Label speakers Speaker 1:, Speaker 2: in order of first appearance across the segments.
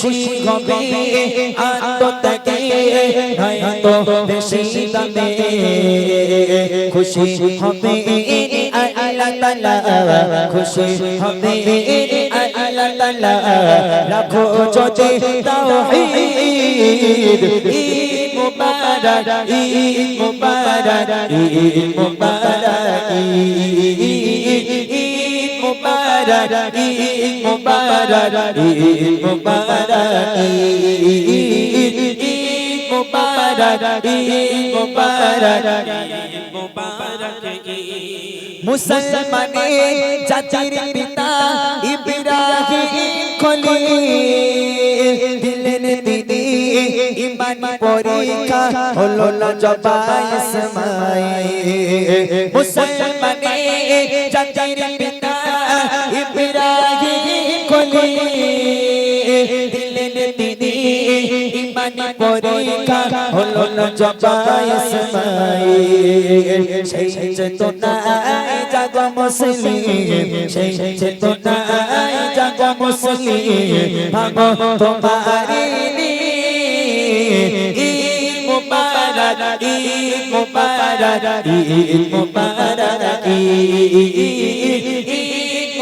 Speaker 1: খুশি হবে আত্মত্যাগে নয় তো বেশি দামে খুশি হবে আল্লাহ তাআলা খুশি হবে আল্লাহ তাআলা রাখো যদি মুবারক ঈদ মুবারক ঈদ মুবারক ঈদ মুবারক ঈদ মুবারক ঈদ মুবারক ঈদ মুবারক ঈদ মুবারক মুসলমানে জাতির পিতা ইব্রাহিম খলিল দিলেন তিনি ইমান পরীক্ষা হলো না জবাই ইসমাইল মুসলমানে জাতির পিতা ইমান পরীক্ষা হলো না জবাই ইসমাইল। সেই চেতনায় জাগ মুসলিম সেই চেতনায় মুসলিম। ঈদ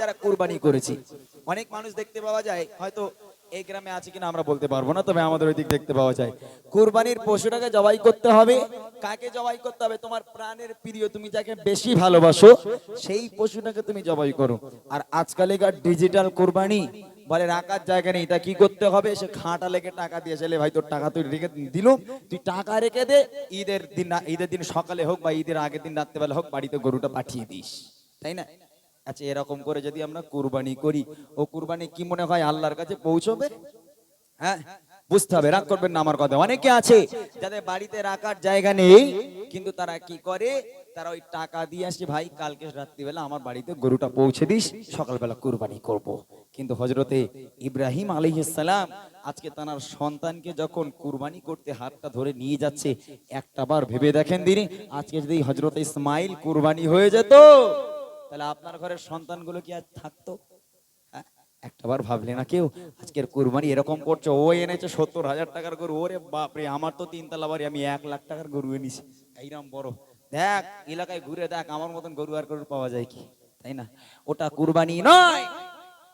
Speaker 1: যারা কুরবানি করেছি। অনেক মানুষ দেখতে পাওয়া যায়, হয়তো এই গ্রামে আছে কিনা আমরা বলতে পারব না, তবে আমাদের ওই দিক দেখতে পাওয়া যায়। কুরবানির পশুটাকে জবাই করতে হবে। কাকে জবাই করতে হবে? তোমার প্রাণের প্রিয়, তুমি যাকে বেশি ভালোবাসো, সেই পশুটাকে তুমি জবাই করো। আর আজকালকার ডিজিটাল কুরবানি বলে রাখার জায়গা নেই। তা কি করতে হবে? সে খাঁটা লেগে টাকা দিয়ে চলে ভাই, তোর টাকা তুই রেখে দিল তুই টাকা রেখে দে, ঈদের দিন ঈদের দিন সকালে হোক বা ঈদের আগের দিন রাত্রেবেলা হোক, বাড়িতে গরুটা পাঠিয়ে দিস। তাই না? আচ্ছা এরকম করে যদি আমরা কুরবানি করি, ও কুরবানি কি মনে হয় আল্লাহর কাছে পৌঁছবে? হ্যাঁ বুঝতে হবে, রাগ করবেন না আমার কথা। অনেকে আছে যাদের বাড়িতে রাখার জায়গা নেই, কিন্তু তারা কি করে? তারা ওই টাকা দিয়ে আসছে ভাই, কালকে রাত্রিবেলা আমার বাড়িতে গরুটা পৌঁছে দিস, সকালবেলা কুরবানি করব। কিন্তু হজরতে ইব্রাহিম আলাইহিসসালাম আজকে তার সন্তানকে যখন কুরবানি করতে হাতটা ধরে নিয়ে যাচ্ছে, একটা বার ভেবে দেখেন দিনে আজকে যদি হজরত ইসমাইল কুরবানি হয়ে যেত তাহলে আপনার ঘরের সন্তানগুলো কি আর থাকতো? হ্যাঁ? একটাবার ভাবলে না কেউ, আজকের কুরবানি এরকম করছে, ও এনেছে সত্তর হাজার টাকার গরু, ওরে বাপরে, আমার তো তিনতলা বাড়ি, আমি এক লাখ টাকার গরু এনেছি। এইরকম বড়। দেখ, এলাকায় ঘুরে দেখ, আমার মতন গরু আর গরু পাওয়া যায় কি? তাই না? ওটা কুরবানি নয়,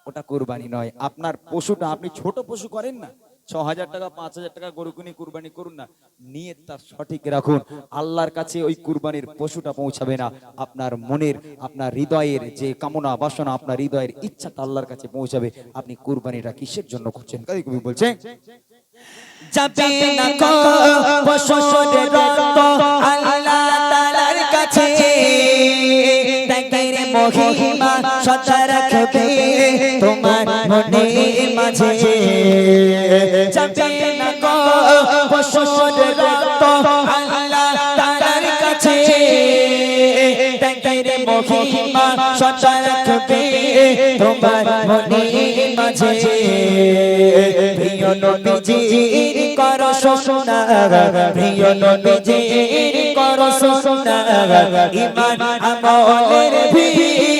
Speaker 1: ওটা কুরবানি নয়। আপনার পশুটা, আপনি ছোট পশু করেন না। ছ হাজার টাকা পাঁচ হাজার টাকা গরু কিনে কুরবানি করুন না। নিয়ে তার সঠিক রাখুন। আল্লাহর কাছে ওই কুরবানির পশুটা পৌঁছাবে না। আপনার মনের আপনার হৃদয়ের যে কামনা বাসনা আপনার হৃদয়ের ইচ্ছাটা আল্লাহর কাছে পৌঁছাবে। আপনি কুরবানিটা কিসের জন্য করছেন? কাজী কবি বলছে? যাবে না পশুর রক্ত। আল্লাহ তাআলার কাছে। তাকের মহিমা সদা রাখবে। তোমার মনে মাঝে। যাবে না কো রক্ত, আল্লাহ তাআলার কাছে। তাকের মহিমা সদা রাখবে তোমার মনে মাঝে। প্রিয় নবীজির কর সোনা প্রিয় নবীজির কর সোনা ইমান আমলের ভিড়।